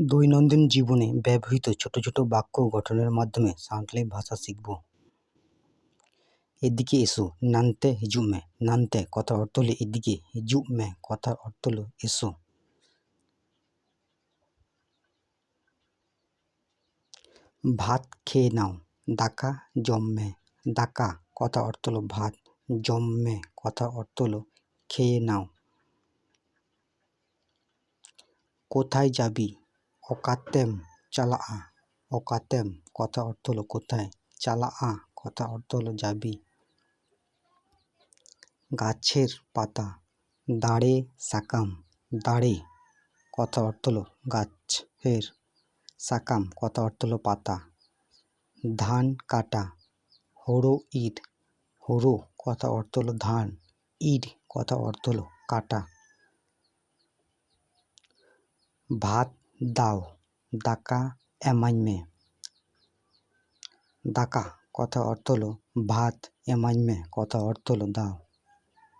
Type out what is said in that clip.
দৈনন্দিন জীবনে ব্যবহৃত ছোট ছোট বাক্য গঠনের মাধ্যমে সাঁওতালি ভাষা শিখব। এদিকে এসো, নানতে হিজুᱜ মে নানতে কথার অর্থ হলো এদিকে হিজুᱜ মে কথার অর্থ হলো এসো। ভাত খেয়ে নাও দাকা জম। মে দাকা কথার অর্থ হলো ভাত, জম কথা অর্থ হলো খেয়ে নাও। কোথায় যাবি? অকাতেম চালাআ। অকাতেম কথা অর্থ হলো কোথায়? চালাআ, কথা অর্থ হলো যাবি। গাছের পাতা, দাঁড়ে সাকাম। দাঁড়ে, কথা অর্থ হলো গাছের সাকাম, কথা অর্থ হলো পাতা। ধান কাটা, হরো ইট, হরো, কথা অর্থ হলো ধান। ইট, কথা অর্থ হলো কাটা। ভাত দাও দাকা এমাইন মে দাকা কথা অর্থ হলো ভাত এমাইন কথা অর্থ হলো দাও।